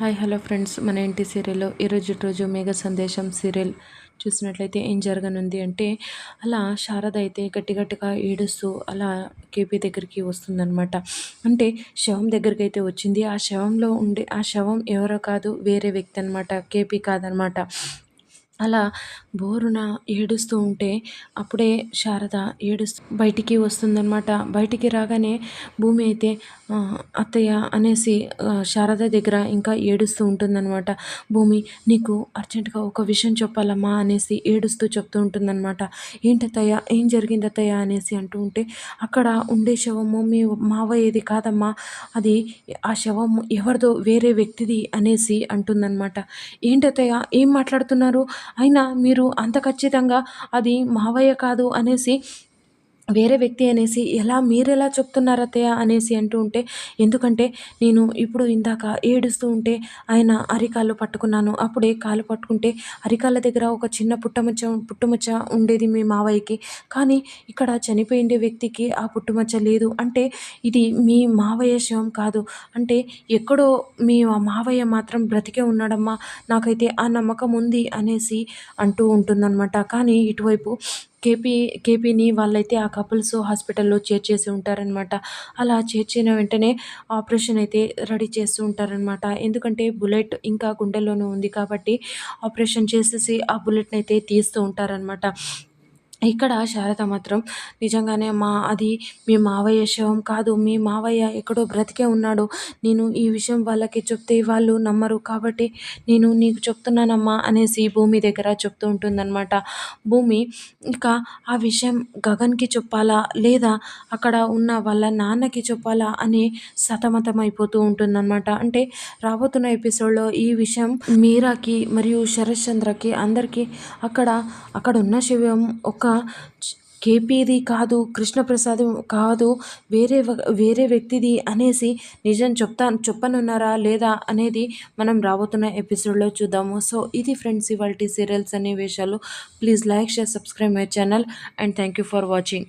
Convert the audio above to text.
Hi hello friends. మన ఇంటి సీరియల్లో ఈరోజు రోజు మేఘ సందేశం సీరియల్ చూసినట్లయితే ఏం జరగనుంది అంటే అలా శారద అయితే గట్టి గట్టిగా ఏడుస్తూ అలా కేపీ దగ్గరికి వస్తుందన్నమాట. అంటే శవం దగ్గరికి అయితే వచ్చింది. ఆ శవంలో ఉండే ఆ శవం ఎవరో కాదు వేరే వ్యక్తి అనమాట కేపీ కాదనమాట అలా బోరున ఏడుస్తూ ఉంటే అప్పుడే శారద ఏడుస్తూ బయటికి వస్తుందన్నమాట. బయటికి రాగానే భూమి అయితే అత్తయ్య అనేసి శారద దగ్గర ఇంకా ఏడుస్తూ ఉంటుందన్నమాట. భూమి నీకు అర్జెంటుగా ఒక విషయం చెప్పాలమ్మా అనేసి ఏడుస్తూ చెప్తూ ఉంటుందన్నమాట. ఏంటత్తయ్య? ఏం జరిగింది అత్తయ్య అనేసి అంటూ ఉంటే అక్కడ ఉండే శవము మీ మావయ్యది కాదమ్మా. అది ఆ శవం ఎవరిదో వేరే వ్యక్తిది అనేసి అంటుందన్నమాట. ఏంటత్తయ్య? ఏం మాట్లాడుతున్నారు? అయినా మీరు అంత ఖచ్చితంగా అది మావయ్య కాదు అనేసి వేరే వ్యక్తి అనేసి ఎలా మీరెలా చెప్తున్నారు అత్తయ్య? అనేసి అంటూ ఉంటే ఎందుకంటే నేను ఇప్పుడు ఇందాక ఏడుస్తూ ఉంటే ఆయన అరికాళ్ళు పట్టుకున్నాను. అప్పుడే కాలు పట్టుకుంటే అరికాళ్ళ దగ్గర ఒక చిన్న పుట్టమచ్చ పుట్టుమచ్చ ఉండేది మీ మావయ్యకి. కానీ ఇక్కడ చనిపోయిండే వ్యక్తికి ఆ పుట్టుమచ్చ లేదు. అంటే ఇది మీ మావయ్య శవం కాదు. అంటే ఎక్కడో మీ మావయ్య మాత్రం బ్రతికే ఉన్నాడమ్మా. నాకైతే ఆ నమ్మకం ఉంది అనేసి అంటూ ఉంటుందన్నమాట. కానీ ఇటువైపు కేపీ కేపీని వాళ్ళైతే ఆ కపుల్స్ హాస్పిటల్లో చేర్చేసి ఉంటారనమాట అలా చేర్చిన వెంటనే ఆపరేషన్ అయితే రెడీ చేస్తూ ఉంటారనమాట ఎందుకంటే బుల్లెట్ ఇంకా గుండెల్లోనే ఉంది కాబట్టి ఆపరేషన్ చేసేసి ఆ బుల్లెట్ని అయితే తీస్తూ ఉంటారనమాట ఇక్కడ శారద మాత్రం నిజంగానే మా అది మీ మావయ్య శవం కాదు మీ మావయ్య ఎక్కడో బ్రతికే ఉన్నాడు. నేను ఈ విషయం వాళ్ళకి చెప్తే వాళ్ళు నమ్మరు కాబట్టి నేను నీకు చెప్తున్నానమ్మా అనేసి భూమి దగ్గర చెప్తూ ఉంటుందన్నమాట. భూమి ఇంకా ఆ విషయం గగన్కి చెప్పాలా లేదా అక్కడ ఉన్న వాళ్ళ నాన్నకి చెప్పాలా అని సతమతం అయిపోతూ ఉంటుందన్నమాట. అంటే రాబోతున్న ఎపిసోడ్లో ఈ విషయం మీరాకి మరియు శరత్ అందరికీ అక్కడ అక్కడ ఉన్న శివం ఒక కేపీది కాదు కృష్ణప్రసాద్ కాదు వేరే వేరే వ్యక్తిది అనేసి నిజం చెప్తా చెప్పనున్నారా లేదా అనేది మనం రాబోతున్న ఎపిసోడ్లో చూద్దాము. సో ఇది ఫ్రెండ్స్ ఇవాళ సీరియల్స్ అనే విషయాలు please like share subscribe my channel and thank you for watching.